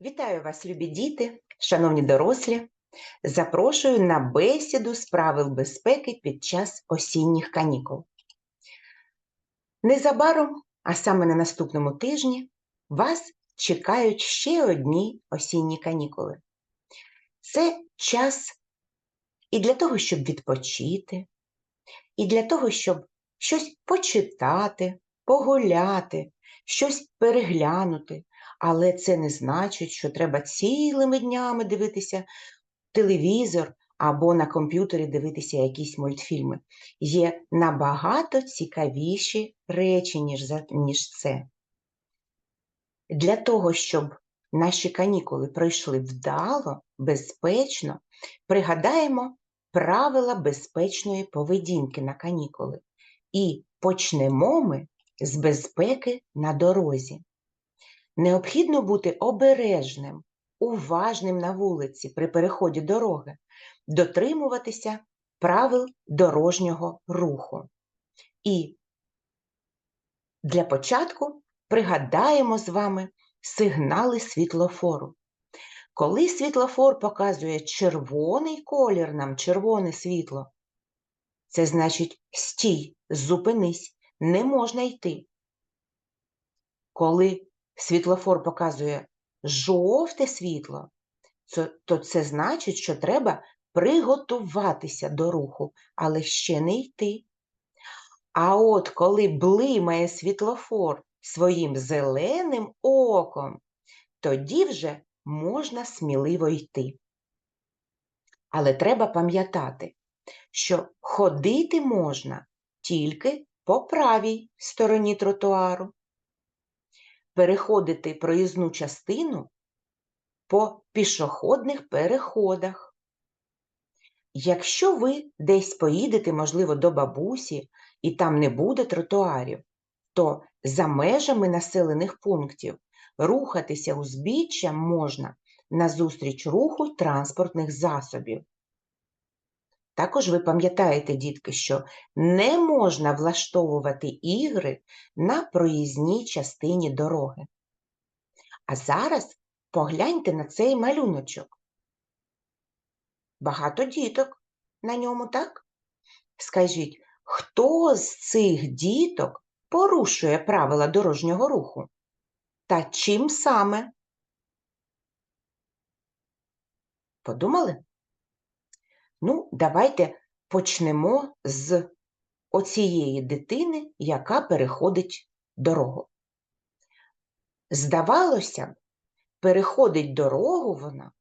Вітаю вас, любі діти, шановні дорослі. Запрошую на бесіду з правил безпеки під час осінніх канікул. Незабаром, а саме на наступному тижні, вас чекають ще одні осінні канікули. Це час і для того, щоб відпочити, і для того, щоб щось почитати, погуляти, щось переглянути. Але це не значить, що треба цілими днями дивитися телевізор або на комп'ютері дивитися якісь мультфільми. Є набагато цікавіші речі, ніж, ніж це. Для того, щоб наші канікули пройшли вдало, безпечно, пригадаємо правила безпечної поведінки на канікули. І почнемо ми з безпеки на дорозі. Необхідно бути обережним, уважним на вулиці при переході дороги, дотримуватися правил дорожнього руху. І для початку пригадаємо з вами сигнали світлофору. Коли світлофор показує червоний колір нам, червоне світло, це значить стій, зупинись, не можна йти. Коли світлофор показує жовте світло, то це значить, що треба приготуватися до руху, але ще не йти. А от коли блимає світлофор своїм зеленим оком, тоді вже можна сміливо йти. Але треба пам'ятати, що ходити можна тільки по правій стороні тротуару переходити проїзну частину по пішохідних переходах. Якщо ви десь поїдете, можливо, до бабусі, і там не буде тротуарів, то за межами населених пунктів рухатися узбіччям можна назустріч руху транспортних засобів. Також ви пам'ятаєте, дітки, що не можна влаштовувати ігри на проїзній частині дороги. А зараз погляньте на цей малюночок. Багато діток на ньому, так? Скажіть, хто з цих діток порушує правила дорожнього руху? Та чим саме? Подумали? Ну, давайте почнемо з оцієї дитини, яка переходить дорогу. Здавалося переходить дорогу вона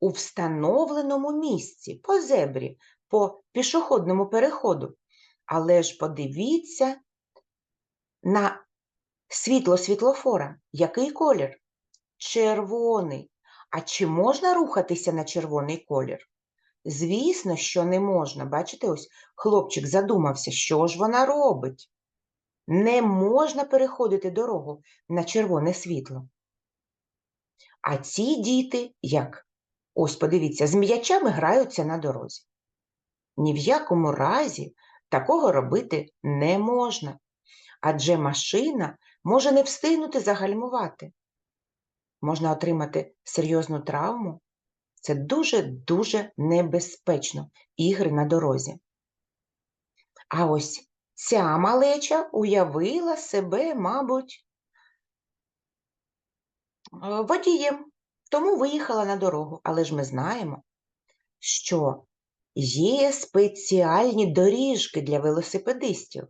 у встановленому місці, по зебрі, по пішохідному переходу. Але ж подивіться на світло світлофора. Який колір? Червоний. А чи можна рухатися на червоний колір? Звісно, що не можна. Бачите, ось хлопчик задумався, що ж вона робить. Не можна переходити дорогу на червоне світло. А ці діти, як? Ось подивіться, з м'ячами граються на дорозі. Ні в якому разі такого робити не можна, адже машина може не встигнути загальмувати. Можна отримати серйозну травму. Це дуже-дуже небезпечно ігри на дорозі. А ось ця малеча уявила себе, мабуть, е, водієм, тому виїхала на дорогу. Але ж ми знаємо, що є спеціальні доріжки для велосипедистів.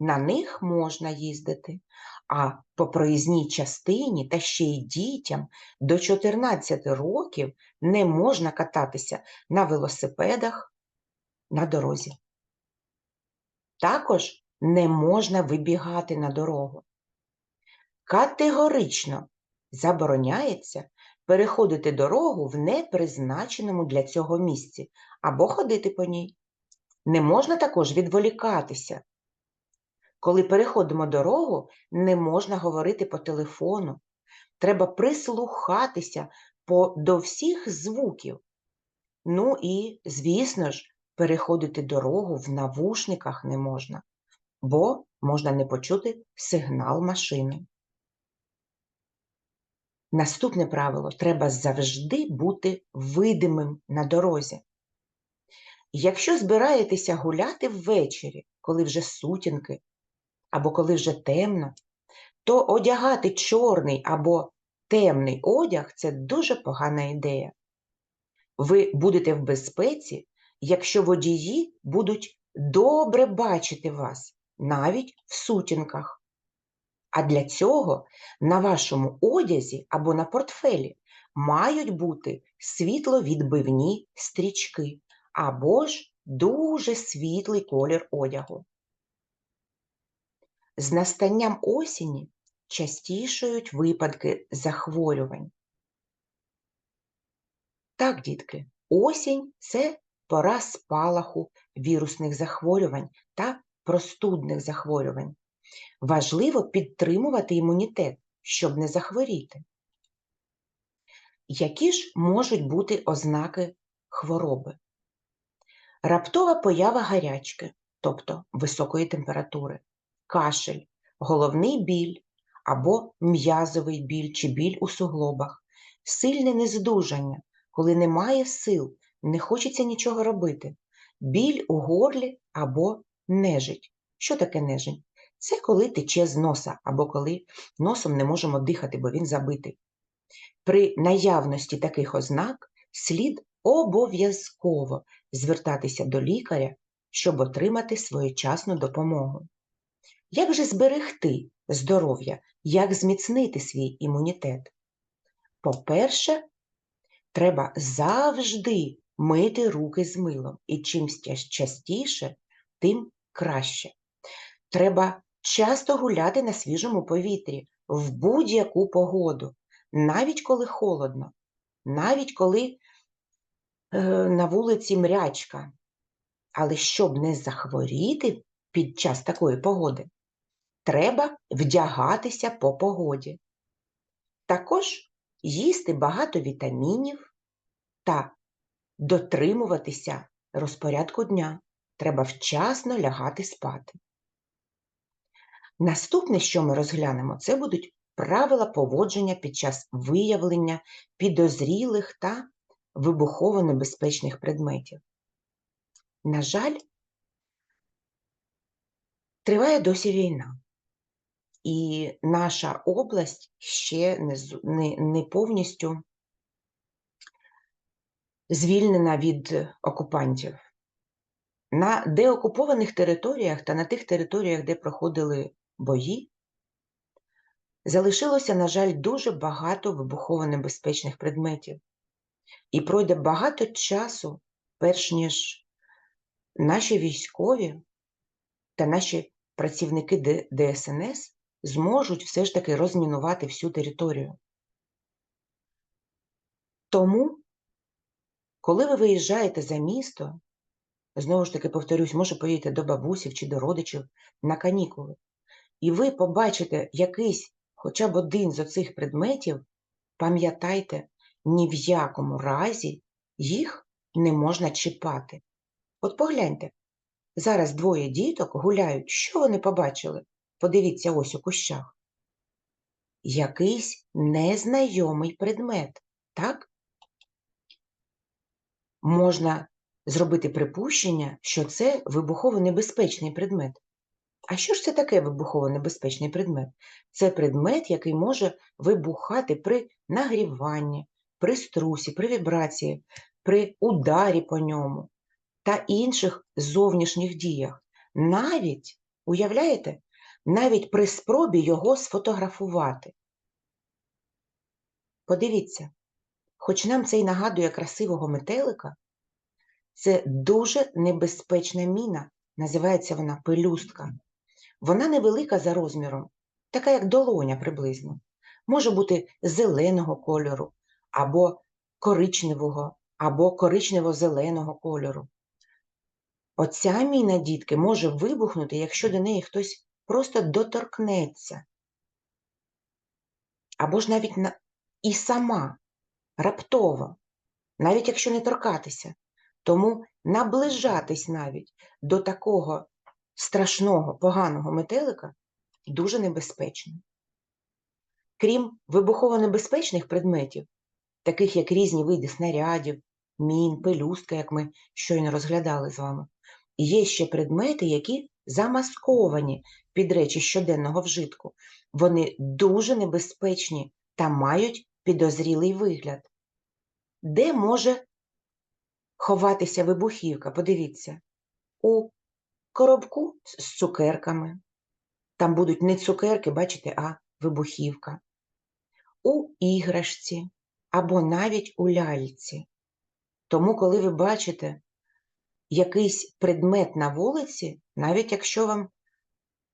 На них можна їздити, а по проїзній частині та ще й дітям до 14 років не можна кататися на велосипедах на дорозі. Також не можна вибігати на дорогу. Категорично забороняється переходити дорогу в непризначеному для цього місці або ходити по ній. Не можна також відволікатися. Коли переходимо дорогу, не можна говорити по телефону. Треба прислухатися по, до всіх звуків. Ну і, звісно ж, переходити дорогу в навушниках не можна, бо можна не почути сигнал машини. Наступне правило треба завжди бути видимим на дорозі. Якщо збираєтеся гуляти ввечері, коли вже сутінки, або коли вже темно, то одягати чорний або темний одяг це дуже погана ідея. Ви будете в безпеці, якщо водії будуть добре бачити вас, навіть в сутінках. А для цього на вашому одязі або на портфелі мають бути світловідбивні стрічки або ж дуже світлий колір одягу. З настанням осені частішають випадки захворювань. Так, дітки, осінь це пора спалаху вірусних захворювань та простудних захворювань. Важливо підтримувати імунітет, щоб не захворіти. Які ж можуть бути ознаки хвороби? Раптова поява гарячки, тобто високої температури, кашель, головний біль або м'язовий біль чи біль у суглобах, сильне нездужання, коли немає сил, не хочеться нічого робити, біль у горлі або нежить. Що таке нежить? Це коли тече з носа, або коли носом не можемо дихати, бо він забитий. При наявності таких ознак слід обов'язково звертатися до лікаря, щоб отримати своєчасну допомогу. Як же зберегти здоров'я, як зміцнити свій імунітет? По-перше, треба завжди мити руки з милом, і чим частіше, тим краще. Треба часто гуляти на свіжому повітрі в будь-яку погоду, навіть коли холодно, навіть коли е, на вулиці мрячка. Але щоб не захворіти під час такої погоди, треба вдягатися по погоді. Також їсти багато вітамінів та дотримуватися розпорядку дня. Треба вчасно лягати спати. Наступне, що ми розглянемо, це будуть правила поводження під час виявлення підозрілих та вибухово небезпечних предметів. На жаль, триває досі війна, і наша область ще не, не, не повністю звільнена від окупантів. На деокупованих територіях та на тих територіях, де проходили бої, залишилося, на жаль, дуже багато вибухово небезпечних предметів. І пройде багато часу, перш ніж наші військові та наші працівники ДСНС зможуть все ж таки розмінувати всю територію. Тому, коли ви виїжджаєте за місто, знову ж таки повторюсь, може поїдете до бабусів чи до родичів на канікули, і ви побачите якийсь хоча б один з оцих предметів, пам'ятайте, ні в якому разі їх не можна чіпати. От погляньте, зараз двоє діток гуляють. Що вони побачили? Подивіться ось у кущах. Якийсь незнайомий предмет, так? Можна зробити припущення, що це вибухово небезпечний предмет. А що ж це таке вибухово небезпечний предмет? Це предмет, який може вибухати при нагріванні, при струсі, при вібрації, при ударі по ньому та інших зовнішніх діях. Навіть, уявляєте, навіть при спробі його сфотографувати. Подивіться, хоч нам це й нагадує красивого метелика, це дуже небезпечна міна, називається вона пелюстка. Вона невелика за розміром, така як долоня приблизно. Може бути зеленого кольору, або коричневого, або коричнево-зеленого кольору. Оця міна, дітки, може вибухнути, якщо до неї хтось просто доторкнеться. Або ж навіть на... і сама, раптово, навіть якщо не торкатися. Тому наближатись навіть до такого страшного, поганого метелика дуже небезпечно. Крім вибухово-небезпечних предметів, таких як різні види снарядів, мін, пелюстка, як ми щойно розглядали з вами, є ще предмети, які замасковані під речі щоденного вжитку. Вони дуже небезпечні та мають підозрілий вигляд. Де може ховатися вибухівка? Подивіться, у коробку з цукерками. Там будуть не цукерки, бачите, а вибухівка. У іграшці або навіть у ляльці. Тому, коли ви бачите якийсь предмет на вулиці, навіть якщо вам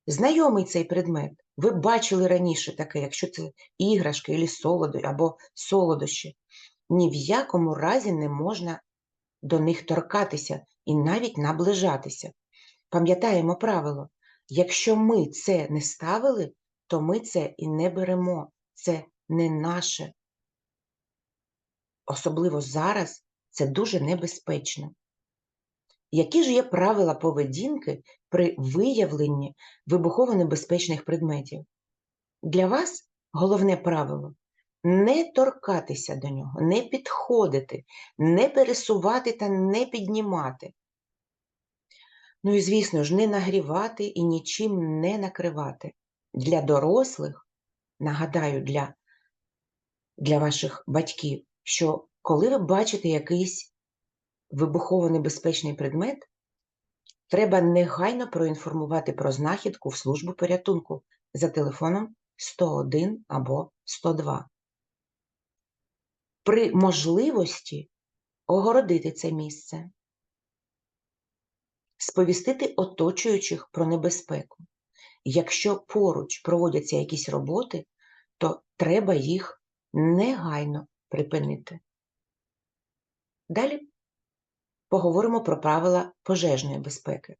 знайомий цей предмет, ви бачили раніше таке, якщо це іграшки або солодощі, ні в якому разі не можна до них торкатися і навіть наближатися. Пам'ятаємо правило, якщо ми це не ставили, то ми це і не беремо. Це не наше. Особливо зараз це дуже небезпечно. Які ж є правила поведінки при виявленні вибухово-небезпечних предметів? Для вас головне правило не торкатися до нього, не підходити, не пересувати та не піднімати. Ну і, звісно ж, не нагрівати і нічим не накривати. Для дорослих, нагадаю, для, для ваших батьків, що коли ви бачите якийсь вибухово-небезпечний предмет, треба негайно проінформувати про знахідку в службу порятунку за телефоном 101 або 102 при можливості огородити це місце, сповістити оточуючих про небезпеку. Якщо поруч проводяться якісь роботи, то треба їх негайно припинити. Далі поговоримо про правила пожежної безпеки.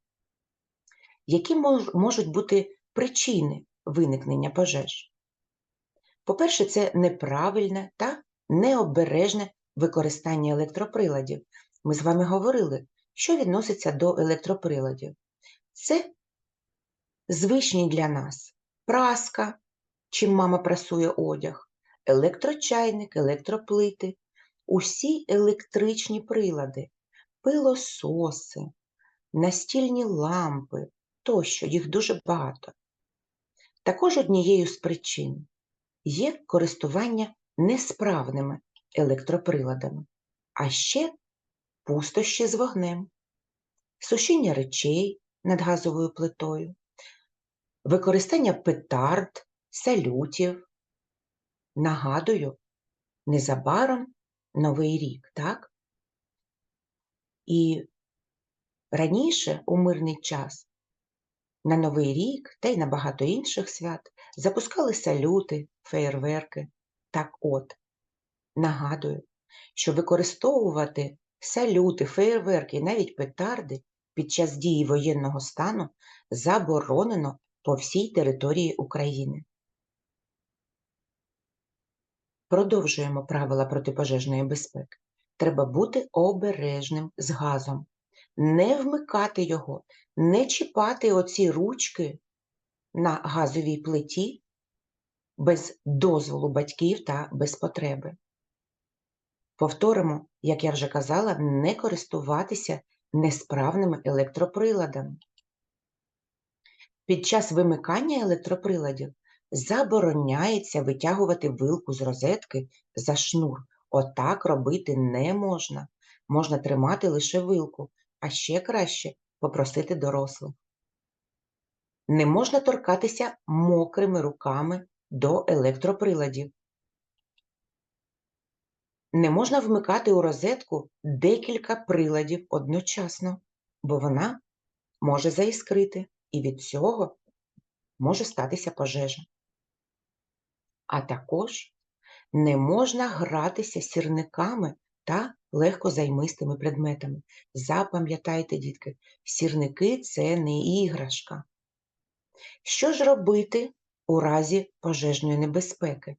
Які можуть бути причини виникнення пожеж? По-перше, це неправильне та необережне використання електроприладів. Ми з вами говорили, що відноситься до електроприладів. Це звичні для нас праска, чим мама прасує одяг, електрочайник, електроплити, усі електричні прилади, пилососи, настільні лампи тощо, їх дуже багато. Також однією з причин є користування несправними електроприладами, а ще пустощі з вогнем, сушіння речей над газовою плитою, використання петард, салютів. Нагадую, незабаром Новий рік, так? І раніше, у мирний час, на Новий рік та й на багато інших свят запускали салюти, феєрверки. Так от, нагадую, що використовувати салюти, феєрверки і навіть петарди під час дії воєнного стану заборонено по всій території України. Продовжуємо правила протипожежної безпеки. Треба бути обережним з газом, не вмикати його, не чіпати оці ручки на газовій плиті без дозволу батьків та без потреби. Повторимо, як я вже казала, не користуватися несправними електроприладами. Під час вимикання електроприладів забороняється витягувати вилку з розетки за шнур. Отак робити не можна. Можна тримати лише вилку, а ще краще попросити дорослих. Не можна торкатися мокрими руками до електроприладів. Не можна вмикати у розетку декілька приладів одночасно, бо вона може заіскрити, і від цього може статися пожежа. А також не можна гратися сірниками та легкозаймистими предметами. Запам'ятайте, дітки, сірники це не іграшка. Що ж робити у разі пожежної небезпеки,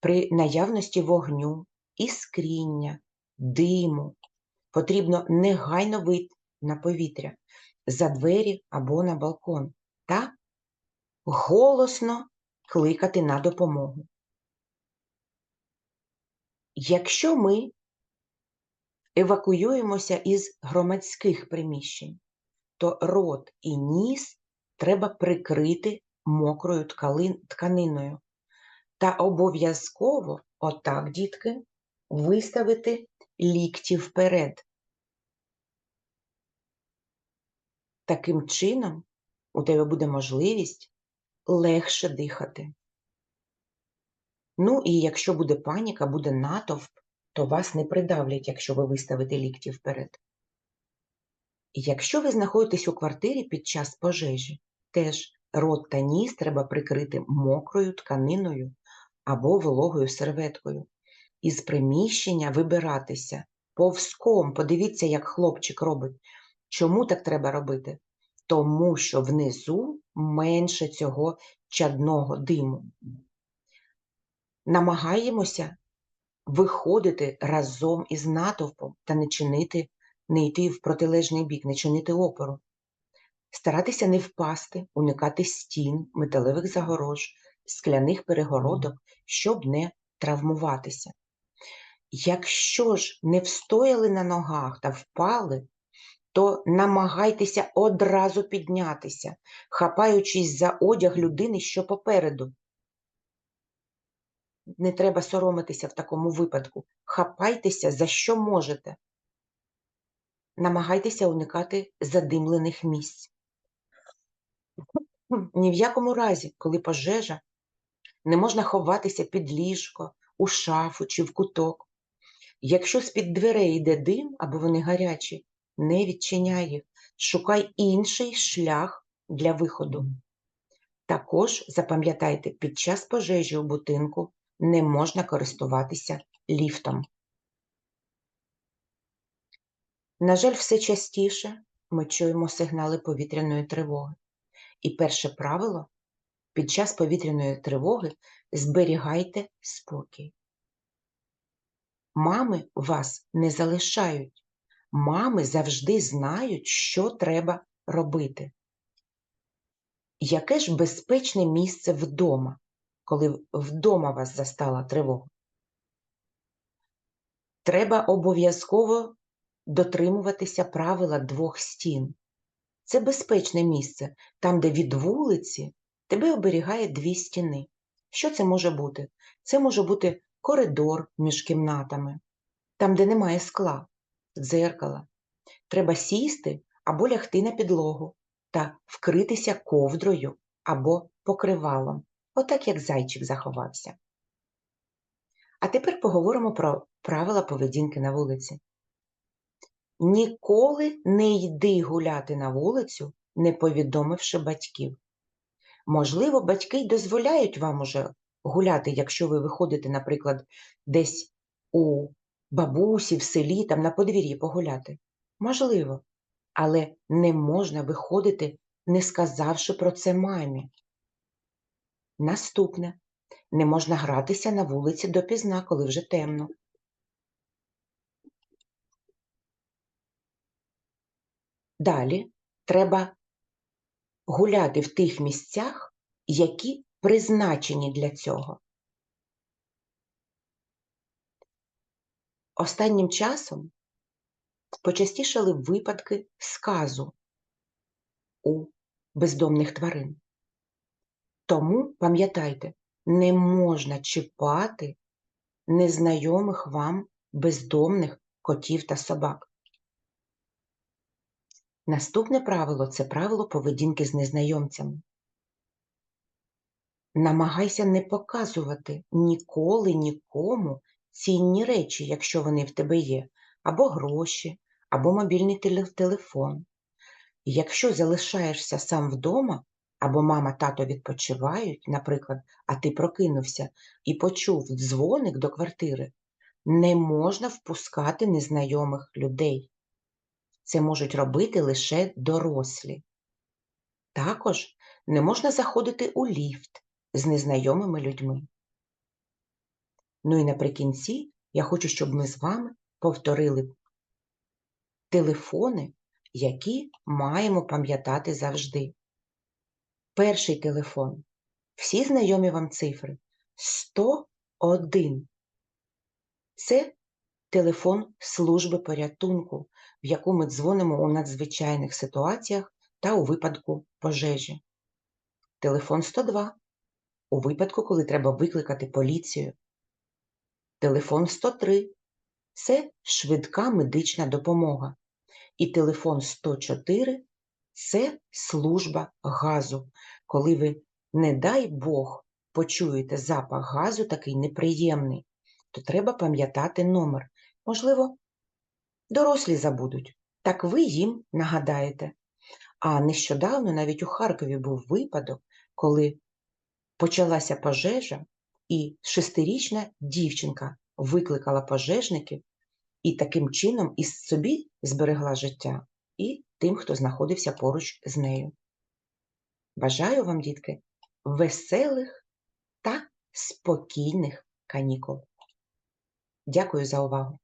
при наявності вогню, іскріння, диму потрібно негайно вийти на повітря за двері або на балкон та голосно кликати на допомогу. Якщо ми евакуюємося із громадських приміщень, то рот і ніс треба прикрити мокрою тканиною. Та обов'язково, отак, дітки, виставити лікті вперед. Таким чином у тебе буде можливість легше дихати. Ну і якщо буде паніка, буде натовп, то вас не придавлять, якщо ви виставите лікті вперед. Якщо ви знаходитесь у квартирі під час пожежі, теж рот та ніс треба прикрити мокрою тканиною або вологою серветкою. Із приміщення вибиратися повзком. Подивіться, як хлопчик робить. Чому так треба робити? Тому що внизу менше цього чадного диму. Намагаємося виходити разом із натовпом та не чинити, не йти в протилежний бік, не чинити опору. Старатися не впасти, уникати стін, металевих загорож, скляних перегородок, щоб не травмуватися. Якщо ж не встояли на ногах та впали, то намагайтеся одразу піднятися, хапаючись за одяг людини, що попереду. Не треба соромитися в такому випадку. Хапайтеся за що можете. Намагайтеся уникати задимлених місць. Ні в якому разі, коли пожежа, не можна ховатися під ліжко, у шафу чи в куток. Якщо з-під дверей йде дим або вони гарячі, не відчиняй їх, шукай інший шлях для виходу. Також запам'ятайте, під час пожежі у будинку не можна користуватися ліфтом. На жаль, все частіше ми чуємо сигнали повітряної тривоги. І перше правило під час повітряної тривоги зберігайте спокій. Мами вас не залишають. Мами завжди знають, що треба робити. Яке ж безпечне місце вдома, коли вдома вас застала тривога? Треба обов'язково дотримуватися правила двох стін. Це безпечне місце, там, де від вулиці тебе оберігає дві стіни. Що це може бути? Це може бути коридор між кімнатами, там, де немає скла, дзеркала. Треба сісти або лягти на підлогу та вкритися ковдрою або покривалом, отак як зайчик заховався. А тепер поговоримо про правила поведінки на вулиці. Ніколи не йди гуляти на вулицю, не повідомивши батьків. Можливо, батьки й дозволяють вам уже гуляти, якщо ви виходите, наприклад, десь у бабусі в селі, там на подвір'ї погуляти. Можливо, але не можна виходити, не сказавши про це мамі. Наступне не можна гратися на вулиці допізна, коли вже темно. Далі треба гуляти в тих місцях, які призначені для цього. Останнім часом почастішали випадки сказу у бездомних тварин. Тому пам'ятайте, не можна чіпати незнайомих вам бездомних котів та собак. Наступне правило це правило поведінки з незнайомцями. Намагайся не показувати ніколи нікому цінні речі, якщо вони в тебе є, або гроші, або мобільний телефон. Якщо залишаєшся сам вдома, або мама тато відпочивають, наприклад, а ти прокинувся і почув дзвоник до квартири, не можна впускати незнайомих людей. Це можуть робити лише дорослі. Також не можна заходити у ліфт з незнайомими людьми. Ну і наприкінці я хочу, щоб ми з вами повторили телефони, які маємо пам'ятати завжди. Перший телефон. Всі знайомі вам цифри 101. це телефон служби порятунку, в яку ми дзвонимо у надзвичайних ситуаціях та у випадку пожежі. Телефон 102 у випадку, коли треба викликати поліцію. Телефон 103 це швидка медична допомога. І телефон 104 це служба газу. Коли ви, не дай Бог, почуєте запах газу такий неприємний, то треба пам'ятати номер. Можливо, дорослі забудуть, так ви їм нагадаєте. А нещодавно навіть у Харкові був випадок, коли почалася пожежа, і шестирічна дівчинка викликала пожежників і таким чином і собі зберегла життя, і тим, хто знаходився поруч з нею. Бажаю вам, дітки, веселих та спокійних канікул. Дякую за увагу!